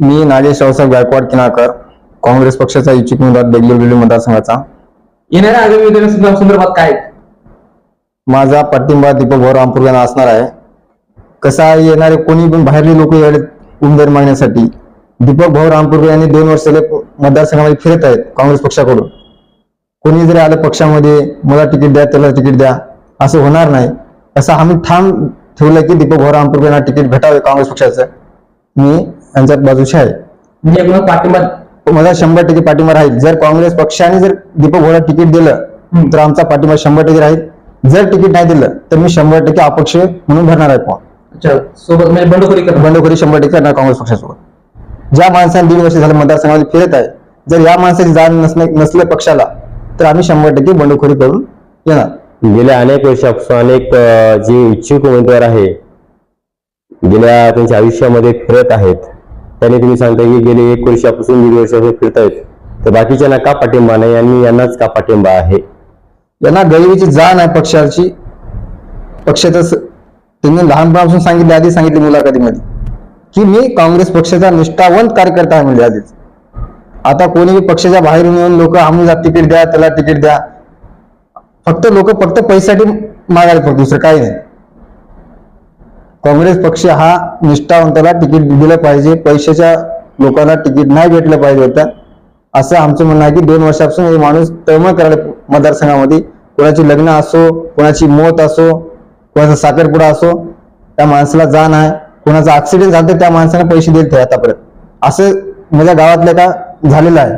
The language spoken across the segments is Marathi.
मी नागेश रावसाहेब गायकवाड किनाळकर काँग्रेस पक्षाचा इच्छुक उमेदवार बेंगलोर मतदारसंघाचा. येणाऱ्या आगामी विधानसभा संदर्भात काय? माझा पाठिंबा दीपक भाऊ रामपूर यांना असणार आहे. कसं येणारे कोणी पण बाहेरले लोक उमेदवारी मागण्यासाठी? दीपक भाऊ रामपूर यांनी दोन वर्ष मतदारसंघामध्ये फिरत आहेत काँग्रेस पक्षाकडून. कोणी जरी आलं पक्षामध्ये मला तिकीट द्या त्याला तिकीट द्या असं होणार नाही. असं आम्ही ठाम ठेवलं की दीपक भाऊ रामपूर यांना तिकीट भेटावे काँग्रेस पक्षाचं. मी यांच्या बाजूशी आहे. म्हणजे एकूण पाठिंबा माझा शंभर टक्के पाठिंबा राहील. जर काँग्रेस पक्षाने जर दीपक भोळा तिकीट दिलं. तर आमचा पाठिंबा शंभर टक्के राहील. जर तिकीट नाही दिलं तर मी शंभर टक्के अपक्ष म्हणून भरणार आहे फॉर्म अच्छा सोबत म्हणजे बंडखोरी करणार. बंडखोरी शंभर टक्के करणार काँग्रेस पक्षासोबत. ज्या माणसाने दीड वर्ष झालं मतदारसंघामध्ये फिरत आहे जर या माणसाची जाण नसणे नसलं पक्षाला तर आम्ही शंभर टक्के बंडखोरी करून येणार. गेल्या अनेक वर्षापासून अनेक जे इच्छुक उमेदवार आहे गेल्या त्यांच्या आयुष्यामध्ये फिरत आहेत त्याने तुम्ही सांगता की गेले एक वर्षापासून दीड वर्षापासून फिरतायत. तर बाकीच्यांना का पाठिंबा नाही आणि यांनाच का पाठिंबा आहे? यांना गरिबीची जाण आहे पक्षाची. पक्षाचं त्यांनी लहानपणापासून सांगितले आधी सांगितले मुलाखतीमध्ये. की मी काँग्रेस पक्षाचा निष्ठावंत कार्यकर्ता आहे म्हणजे आधीच. आता कोणी पक्षाच्या बाहेरून येऊन लोक आम्हाला तिकीट द्या त्याला तिकीट द्या. फक्त लोक फक्त पैशासाठी मागायला फक्त दुसरं काही नाही. काँग्रेस पक्ष हा निष्ठावंताला तिकीट दिलं पाहिजे पैशाच्या लोकांना तिकीट नाही भेटलं पाहिजे होतं. असं आमचं म्हणणं आहे की दोन वर्षापासून हे माणूस तळमळ करायला मतदारसंघामध्ये. कोणाची लग्न असो कोणाची मौत असो कोणाचा साखरपुडा असो त्या माणसाला जाण आहे. कोणाचा ऍक्सिडेंट झाला तर त्या माणसाने पैसे देत आहे आतापर्यंत. असं माझ्या गावातल्या का झालेलं आहे.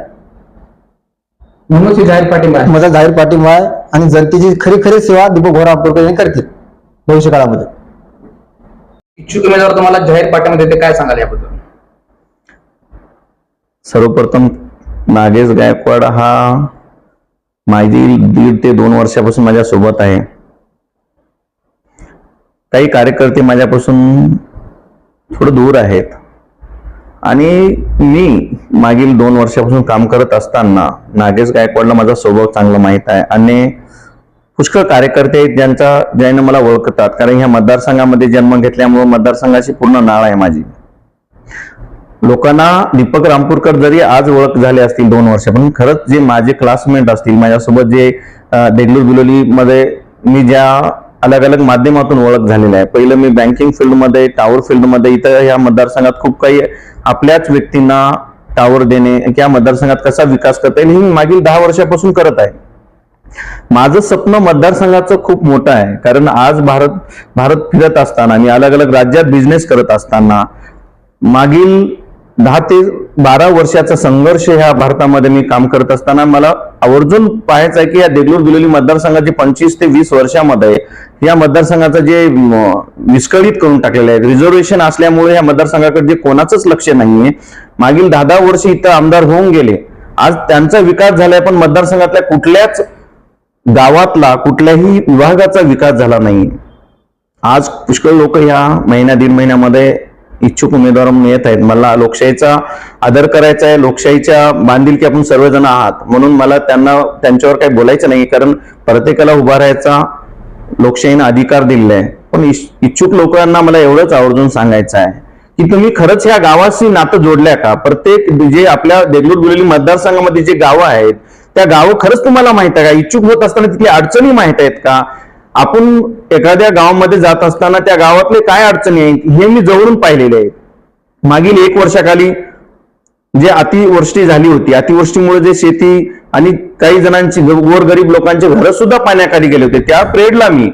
म्हणूनच हे जाहीर पाठिंबा आहे. माझा जाहीर पाठिंबा आहे आणि जनतेची खरी खरी सेवा दीपक भोरा आंबेडकर यांनी करतील. भविष्य काळामध्ये इच्छुक उमेदवार तुम्हाला जाहीर पाठिंबा देते काय सांगाल याबद्दल? सर्वप्रथम नागेश गायकवाड हा माझी दीड ते दोन वर्षापासून माझ्या सोबत आहे. काही कार्यकर्ते माझ्यापासून थोडं दूर आहेत. आणि मी मागील दोन वर्षापासून काम करत असताना नागेश गायकवाडला माझा स्वभाव चांगला माहीत आहे. आणि पुष्कळ कार्यकर्ते आहेत ज्यांचा ज्याने मला ओळखतात. कारण ह्या मतदारसंघामध्ये जन्म घेतल्यामुळे मतदारसंघाची पूर्ण नाळ आहे माझी. लोकांना दीपक रामपूरकर जरी आज ओळख झाले असतील दोन वर्ष पण खरंच जे माझे क्लासमेट असतील माझ्यासोबत जे अं, देगलूर बिलोली मध्ये मी ज्या अलग अलग माध्यमातून ओळख झालेली आहे. पहिलं मी बँकिंग फील्डमध्ये टावर फील्डमध्ये इथं या मतदारसंघात खूप काही आपल्याच व्यक्तींना टावर देणे या मतदारसंघात कसा विकास करता येईल हे मी मागील दहा वर्षापासून करत आहे. माझं स्वप्न मतदारसंघाचं खूप मोठं आहे. कारण आज भारत भारत फिरत असताना आणि अलग अलग राज्यात बिझनेस करत असताना मागील दहा ते बारा वर्षाचा संघर्ष ह्या भारतामध्ये मी काम करत असताना मला आवर्जून पाहायचं आहे की या देगलूर बिलोली मतदारसंघाचे पंचवीस ते वीस वर्षामध्ये या मतदारसंघाचं जे विस्कळीत करून टाकलेलं आहे रिझर्वेशन असल्यामुळे या मतदारसंघाकडे जे कोणाचंच लक्ष नाहीये. मागील दहा दहा वर्ष इथं आमदार होऊन गेले. आज त्यांचा विकास झालाय पण मतदारसंघातल्या कुठल्याच गावातला कुठल्याही विभागाचा विकास झाला नाही. आज पुष्कळ लोक ह्या महिन्या दीड महिन्यामध्ये इच्छुक उमेदवार म्हणून येत आहेत. मला लोकशाहीचा आदर करायचा आहे. लोकशाहीच्या बांधिलकी आपण सर्वजण आहात. म्हणून मला त्यांना त्यांच्यावर काही बोलायचं नाही कारण प्रत्येकाला उभा राहायचा लोकशाहीने अधिकार दिलेला आहे. पण इच्छुक लोकांना मला एवढंच आवर्जून सांगायचं आहे की तुम्ही खरंच ह्या गावाशी नातं जोडल्या का? प्रत्येक जे आपल्या देगलूर बिलोली मतदारसंघामध्ये जे गावं आहेत त्या गाव खरंच तुम्हाला माहीत आहे का? इच्छुक होत असताना तिथली अडचणी माहीत आहेत का? आपण एखाद्या गावामध्ये जात असताना त्या गावातले काय अडचणी आहेत हे मी जवळून पाहिलेले आहेत. मागील एक वर्षाखाली जे अतिवृष्टी झाली होती अतिवृष्टीमुळे जे शेती आणि काही जणांची गोरगरीब लोकांचे घर सुद्धा पाण्याखाली गेले होते. त्या प्रेडला मी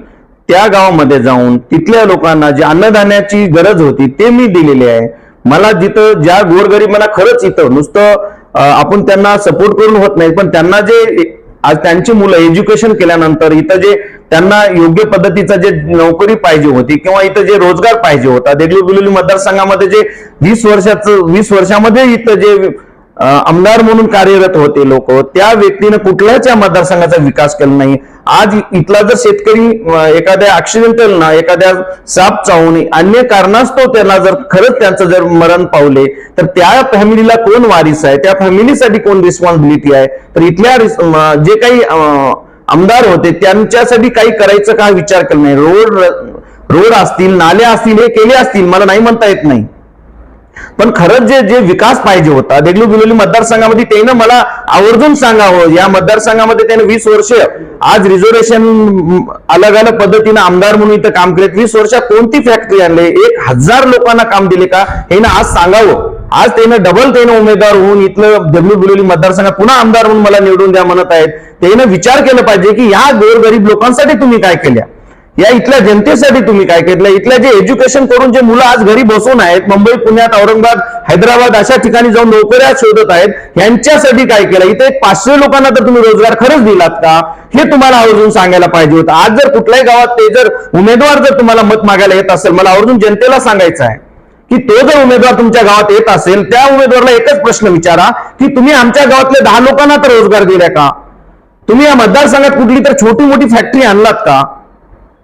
त्या गावामध्ये जाऊन तिथल्या लोकांना जे अन्नधान्याची गरज होती ते मी दिलेले आहे. मला जिथं ज्या गोरगरीबांना खरंच इथं नुसतं आपण त्यांना सपोर्ट करून होत नाही पण त्यांना जे आज त्यांची मुलं एज्युकेशन केल्यानंतर इथं जे त्यांना योग्य पद्धतीचं जे नोकरी पाहिजे होती किंवा इथं जे रोजगार पाहिजे होता देगलूर मतदारसंघामध्ये जे वीस वर्षाचं वीस वर्षामध्ये इथं जे आमदार म्हणून कार्यरत होते लोक. त्या व्यक्तीनं कुठल्याच या मतदारसंघाचा विकास केला नाही. आज इथला जर शेतकरी एखाद्या ऍक्सिडेंटल ना एखाद्या साप चावून अन्य कारणास्तव त्याला जर खरंच त्यांचं जर मरण पावले तर त्या फॅमिलीला कोण वारीस आहे? त्या फॅमिलीसाठी कोण रिस्पॉन्सिबिलिटी आहे? तर इथल्या जे काही आमदार होते त्यांच्यासाठी काही करायचं का विचार केला नाही? रोड रोड असतील नाले असतील हे केले असतील मला नाही म्हणता येत नाही. पण खरंच जे जे विकास पाहिजे होता देगलू बिलोली मतदारसंघामध्ये त्यानं मला आवर्जून सांगावं. या मतदारसंघामध्ये त्याने वीस वर्ष आज रिझर्वेशन अलग अलग पद्धतीनं आमदार म्हणून इथं काम केले. वीस वर्षात कोणती फॅक्टरी आणले? एक हजार लोकांना काम दिले का? हे ना आज सांगावं. आज त्यानं डबल त्यानं उमेदवार होऊन इथलं देगलू बिलोली मतदारसंघात पुन्हा आमदार म्हणून मला निवडून द्या म्हणत आहेत. त्यानं विचार केला पाहिजे की या गोरगरीब लोकांसाठी तुम्ही काय केल्या? या इथल्या जनतेसाठी तुम्ही काय केलं? इथल्या जे एज्युकेशन करून जे मुलं आज घरी बसून आहेत मुंबई पुण्यात औरंगाबाद हैदराबाद अशा ठिकाणी जाऊन नोकऱ्या शोधत आहेत यांच्यासाठी काय केलं? इथे एक पाचशे लोकांना तर तुम्ही रोजगार खरंच दिलात का? हे तुम्हाला आवर्जून सांगायला पाहिजे होतं. आज जर कुठल्याही गावात ते जर उमेदवार जर तुम्हाला मत मागायला येत असेल मला आवर्जून जनतेला सांगायचं आहे की तो जर उमेदवार तुमच्या गावात येत असेल त्या उमेदवाराला एकच प्रश्न विचारा की तुम्ही आमच्या गावातल्या दहा लोकांना तर रोजगार दिला का? तुम्ही या मतदारसंघात कुठली तर छोटी मोठी फॅक्टरी आणलात का?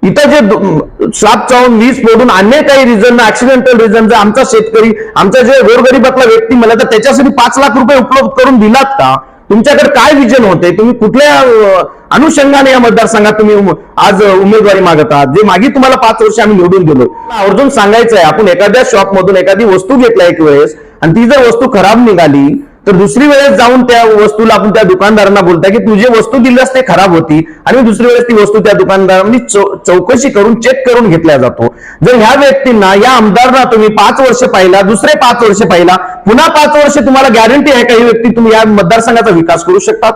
इथं जे दो- सात चावून वीज फोडून अन्य काही रिझन ऍक्सिडेंटल रिझन जर आमचा शेतकरी आमचा जे गोरगरीबातला व्यक्ती मला तर त्याच्यासाठी पाच लाख रुपये उपलब्ध करून दिलात का? तुमच्याकडे काय विजन होते? तुम्ही कुठल्या अनुषंगाने या मतदारसंघात तुम्ही आज उमेदवारी मागत आहात जे मागे तुम्हाला पाच वर्ष आम्ही निवडून गेलो आवर्जून सांगायचं आहे आपण एखाद्या शॉप मधून एखादी वस्तू घेतल्या एक वेळेस आणि ती जर वस्तू खराब निघाली तर दुसरी वेळेस जाऊन त्या वस्तूला आपण त्या दुकानदारांना बोलता की तुझी वस्तू दिल्यास ते खराब होती आणि दुसरी वेळेस ती वस्तू त्या दुकानदारांनी चौकशी करून चेक करून घेतल्या जातो. जर ह्या व्यक्तींना या आमदारांना तुम्ही पाच वर्ष पाहिला दुसरे पाच वर्ष पाहिला पुन्हा पाच वर्ष तुम्हाला गॅरंटी आहे का ही व्यक्ती तुम्ही या मतदारसंघाचा विकास करू शकतात?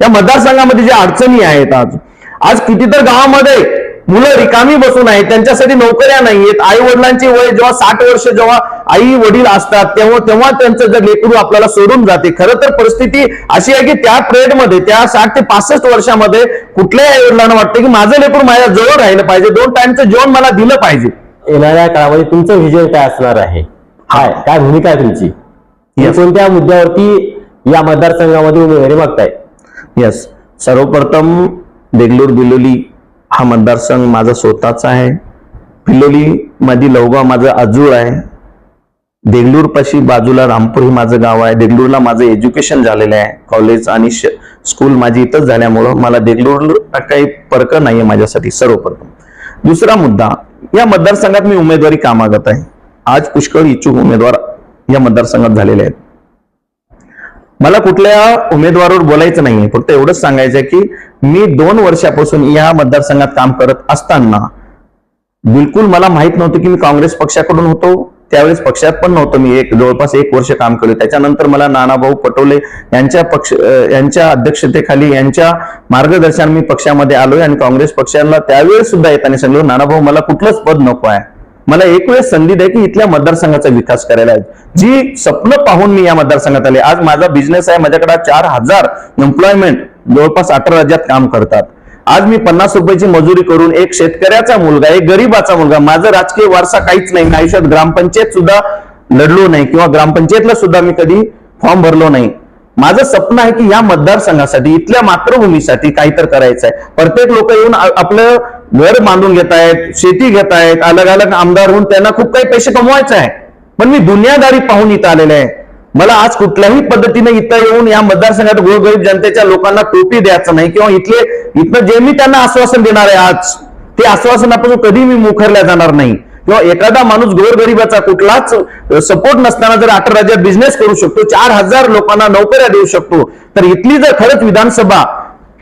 या मतदारसंघामध्ये ज्या अडचणी आहेत आज आज किती तर गावामध्ये मुलं रिकामी बसून आहेत त्यांच्यासाठी नोकऱ्या नाहीयेत. आई वडिलांची वय जेव्हा साठ वर्ष जेव्हा आई वडील असतात तेव्हा तेव्हा त्यांचं जर लेकरू आपल्याला सोडून जाते. खरं तर परिस्थिती अशी आहे की त्या पिरियडमध्ये त्या साठ ते पासष्ट वर्षामध्ये कुठल्याही आई वडिलांना वाटतं की माझं लेकरू माझ्या जवळ राहिलं पाहिजे. दोन टाइमचं जेवण मला दिलं पाहिजे. येणाऱ्या काळामध्ये तुमचं विजन काय असणार आहे? काय काय भूमिका आहे तुमची. कोणत्या मुद्द्यावरती या मतदारसंघामध्ये उमेदवारी मागताय? येस सर्वप्रथम देगलूर बिलोली हा मतदारसंघ माझा स्वतःचा आहे. पिलोली माझी लवगाव माझं आजूळ आहे. देगलूरपाशी बाजूला रामपूर हे माझं गाव आहे. देगलूरला माझं एज्युकेशन झालेलं आहे. कॉलेज आणि श- स्कूल माझी इथंच झाल्यामुळं मला देगलूर काही फरक नाही आहे माझ्यासाठी सर्वप्रथम. दुसरा मुद्दा या मतदारसंघात मी उमेदवारी कामागत आहे. आज पुष्कळ इच्छुक उमेदवार या मतदारसंघात झालेले आहेत. मला कुठल्या उमेदवारावर बोलायचं नाहीये. फक्त एवढंच सांगायचं आहे की मी दोन वर्षापासून या मतदारसंघात काम करत असताना बिलकुल मला माहीत नव्हतं की मी काँग्रेस पक्षाकडून होतो. त्यावेळेस पक्षात पण नव्हतं मी एक जवळपास एक वर्ष काम केलं. त्याच्यानंतर मला नानाभाऊ पटोले यांच्या पक्ष यांच्या अध्यक्षतेखाली यांच्या मार्गदर्शन मी पक्षामध्ये आलोय आणि काँग्रेस पक्षाला त्यावेळेस सुद्धा येताना सांगितलं नानाभाऊ मला कुठलंच पद नको आहे. मला एक वेळेस संधी द्या की इथल्या मतदारसंघाचा विकास करायला आहे. जी स्वप्न पाहून मी या मतदारसंघात आले. आज माझा बिझनेस आहे माझ्याकडे चार हजार एम्प्लॉयमेंट जवळपास अठरा राज्यात काम करतात. आज मी पन्नास रुपयाची मजुरी करून एक शेतकऱ्याचा मुलगा एक गरीबाचा मुलगा माझा राजकीय वारसा काहीच नाही. मी आयुष्यात ग्रामपंचायत सुद्धा लढलो नाही किंवा ग्रामपंचायतला सुद्धा मी कधी फॉर्म भरलो नाही. माझं स्वप्न आहे की या मतदारसंघासाठी इथल्या मातृभूमीसाठी काहीतरी करायचं आहे प्रत्येक लोक येऊन आपलं घर बांधून घेत आहेत शेती घेत आहेत अलग अलग आमदार होऊन त्यांना खूप काही पैसे कमवायचे आहे. पण मी दुनियादारी पाहून इथं आलेले आहे. मला आज कुठल्याही पद्धतीने इथं येऊन या मतदारसंघात गोरगरीब जनतेच्या लोकांना टोपी द्यायचं नाही किंवा इथले इथनं जे मी त्यांना आश्वासन देणार आहे आज ते आश्वासनापासून कधी मी मुखरल्या जाणार नाही. किंवा एखादा माणूस गोरगरिबाचा कुठलाच सपोर्ट नसताना जर अठरा राज्यात बिझनेस करू शकतो चार हजार लोकांना नोकऱ्या देऊ शकतो तर इथली जर खरंच विधानसभा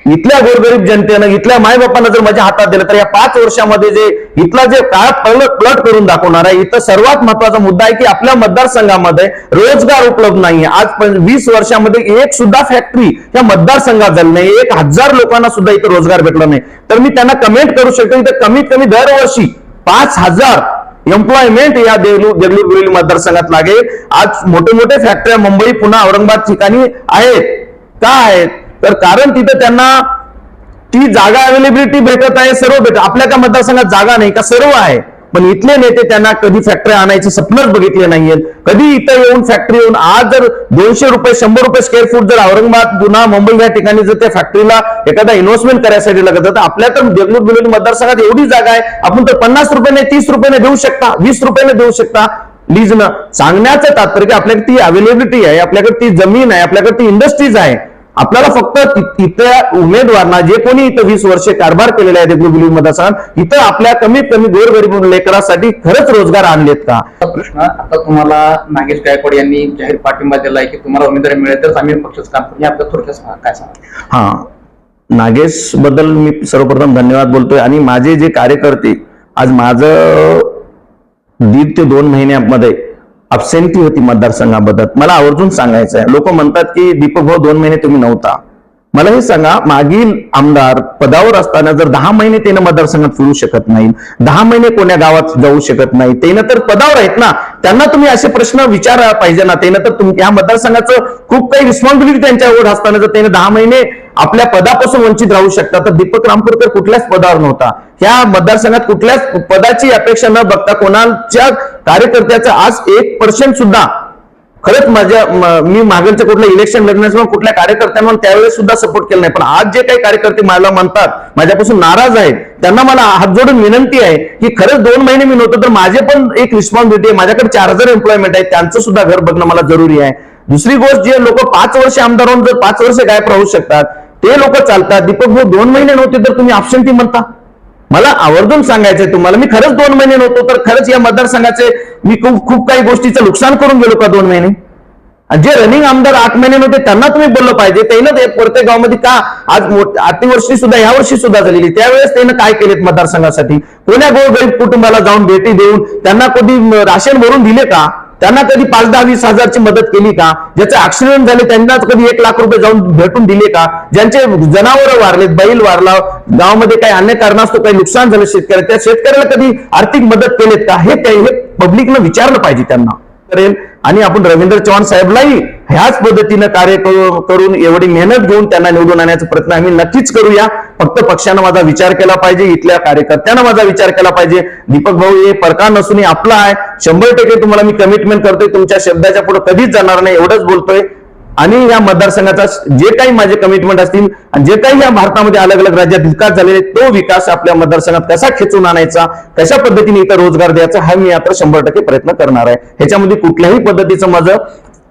इथल्या गोरगरीब जनतेनं इथल्या मायबापांना जर माझ्या हातात दिलं तर या पाच वर्षामध्ये जे इथला जे काळ पलट पलट करून दाखवणार आहे इथं सर्वात महत्त्वाचा मुद्दा आहे की आपल्या मतदारसंघामध्ये रोजगार उपलब्ध नाहीये. आज पण वीस वर्षामध्ये एक सुद्धा फॅक्टरी या मतदारसंघात झाली नाही. एक हजार लोकांना सुद्धा इथं रोजगार भेटला नाही. तर मी त्यांना कमेंट करू शकतो इथं कमीत कमी दरवर्षी पाच हजार एम्प्लॉयमेंट या देवलू देगलूर बुरेली मतदारसंघात लागेल. आज मोठे मोठे फॅक्टऱ्या मुंबई पुन्हा औरंगाबाद ठिकाणी आहेत. का आहेत? तर कारण तिथं त्यांना ती जागा अवेलेबिलिटी भेटत आहे सर्व भेटत आपल्या का मतदारसंघात जागा नाही का सर्व आहे. पण इथले नेते त्यांना कधी फॅक्टरी आणायचे स्वप्नच बघितले नाहीयेत. कधी इथं येऊन फॅक्टरी येऊन आज जर दोनशे रुपये शंभर रुपये स्क्वेअर फूट जर औरंगाबाद पुन्हा मुंबई या ठिकाणी जर त्या फॅक्टरीला एखादा इन्व्हेस्टमेंट करायसाठी लागत तर आपल्या तर देगलूर बिलोली मतदारसंघात एवढी जागा आहे. आपण तर पन्नास रुपयाने तीस रुपयाने देऊ शकता वीस रुपयाने देऊ शकता. लीजनं सांगण्याचं तात्पर्य की आपल्याकडे ती अवेलेबिलिटी आहे आपल्याकडे ती जमीन आहे आपल्याकडे ती इंडस्ट्रीज आहे. आपल्याला फक्त इथल्या उमेदवारांना जे कोणी इथं वीस वर्षे कारभार केलेले आहेत देगलूर मतदारसंघात इथं आपल्या कमीत कमी गोरगरीब लेकरासाठी खरंच रोजगार आणलेत का? प्रश्न आता तुम्हाला नागेश गायकवाड यांनी जाहीर पाठिंबा दिला आहे की तुम्हाला उमेदवारी मिळेल तरच आम्ही पक्षच काम करू. आपलं थोडक्यात सांगा काय सांगा? हा. नागेशबद्दल मी सर्वप्रथम धन्यवाद बोलतोय आणि माझे जे कार्यकर्ते आज माझं दीड ते दोन महिन्यामध्ये अब्सेंटी होती मतदारसंघाबद्दल. मला आवर्जून सांगायचं आहे लोक म्हणतात की दीपक भाऊ दोन महिने तुम्ही नव्हता. मला हे सांगा मागील आमदार पदावर असताना जर दहा महिने त्यानं मतदारसंघात फिरू शकत नाही दहा महिने कोण्या गावात जाऊ शकत नाही त्यानं तर पदावर आहेत ना त्यांना तुम्ही असे प्रश्न विचारायला पाहिजे ना त्यानं तर तुम या मतदारसंघाचं खूप काही रिस्पॉन्सिबिलिटी त्यांच्यावर असताना जर त्याने दहा महिने आपल्या पदापासून वंचित राहू शकतात तर दीपक रामपूरकर कुठल्याच पदावर नव्हता. ह्या मतदारसंघात कुठल्याच पदाची अपेक्षा न बघता कोणाच्या कार्यकर्त्याचा आज एक पर्सेंट सुद्धा खरंच माझ्या मी मागणचं कुठलं इलेक्शन लढण्याचं कुठल्या कार्यकर्त्यांना त्यावेळेस सुद्धा सपोर्ट केला नाही. पण आज जे काही कार्यकर्ते मला म्हणतात माझ्यापासून नाराज आहेत त्यांना मला हात जोडून विनंती आहे की खरंच दोन महिने मी नव्हतो तर माझे पण एक रिस्पॉन्सिबिलिटी आहे. माझ्याकडे चार हजार एम्प्लॉयमेंट आहे त्यांचं सुद्धा घर बघणं मला जरुरी आहे. दुसरी गोष्ट जे लोक पाच वर्ष आमदार होऊन जर पाच वर्ष गायब राहू शकतात ते लोक चालतात. दीपक भाऊ दोन महिने नव्हते तर तुम्ही ऑप्शनटी म्हणता. मला आवर्जून सांगायचंय तुम्हाला. मी खरंच दोन महिने नव्हतो तर खरंच या मतदारसंघाचे मी खूप खूप काही गोष्टीचं नुकसान करून गेलो का दोन महिने? जे रनिंग आमदार आठ महिने नव्हते त्यांना तुम्ही बोललं पाहिजे. त्यांना ते प्रत्येक गावामध्ये का आज अतिवर्षी सुद्धा या वर्षी सुद्धा झालेली. त्यावेळेस त्यानं काय केलेत मतदारसंघासाठी? कोण्या गोरगरीब कुटुंबाला जाऊन भेटी देऊन त्यांना कधी राशन भरून दिले का? त्यांना कधी पाच दहा वीस हजारची मदत केली का? ज्याचे ऍक्सिडेंट झाले त्यांना कधी एक लाख रुपये जाऊन भेटून दिले का? ज्यांचे जनावर वारलेत बैल वारला गावामध्ये काही अन्य कारणास्तव काही नुकसान झालं शेतकऱ्या त्या शेतकऱ्याला कधी आर्थिक मदत केलेत का? हे हे पब्लिकनं विचारलं पाहिजे त्यांना. करेल आणि आपण रवींद्र चव्हाण साहेबलाही ह्याच पद्धतीनं कार्य करून एवढी मेहनत घेऊन त्यांना निवडून आणण्याचा प्रयत्न आम्ही नक्कीच करूया. फक्त पक्षानं माझा विचार केला पाहिजे इथल्या कार्यकर्त्यांना माझा विचार केला पाहिजे. दीपक भाऊ हे परकार नसून आपला आहे. शंभर टक्के तुम्हाला मी कमिटमेंट करतोय तुमच्या शब्दाच्या पुढे कधीच जाणार नाही एवढंच बोलतोय. आणि या मतदारसंघाचा जे काही माझे कमिटमेंट असतील आणि जे काही या भारतामध्ये अलग अलग राज्यात विकास झालेले तो विकास आपल्या मतदारसंघात कसा खेचून आणायचा कशा पद्धतीने इथं रोजगार द्यायचा हा मी आता शंभर टक्के प्रयत्न करणार आहे. ह्याच्यामध्ये कुठल्याही पद्धतीचं माझं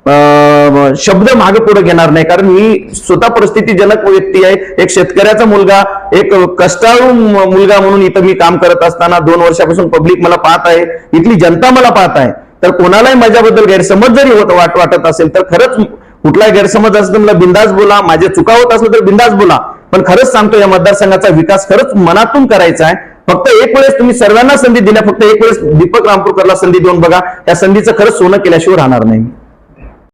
शब्द मागे पुढे घेणार नाही. कारण मी स्वतः परिस्थितीजनक व्यक्ती आहे. एक शेतकऱ्याचा मुलगा एक कष्टाळू मुलगा म्हणून इथं मी काम करत असताना दोन वर्षापासून पब्लिक मला पाहत आहे. इथली जनता मला पाहत आहे. तर कोणालाही माझ्याबद्दल गैरसमज जरी होत वाट वाटत असेल तर खरंच कुठलाही गैरसमज असेल तर मला बिंदास बोला. माझे चुका होत असलं तर बिंदास बोला. पण खरंच सांगतो या मतदारसंघाचा विकास खरंच मनातून करायचा आहे. फक्त एक वेळेस तुम्ही सर्वांना संधी दिल्या. फक्त एक वेळेस दीपक रामपूरकरला संधी देऊन बघा. त्या संधीचं खरंच सोनं केल्याशिवाय राहणार नाही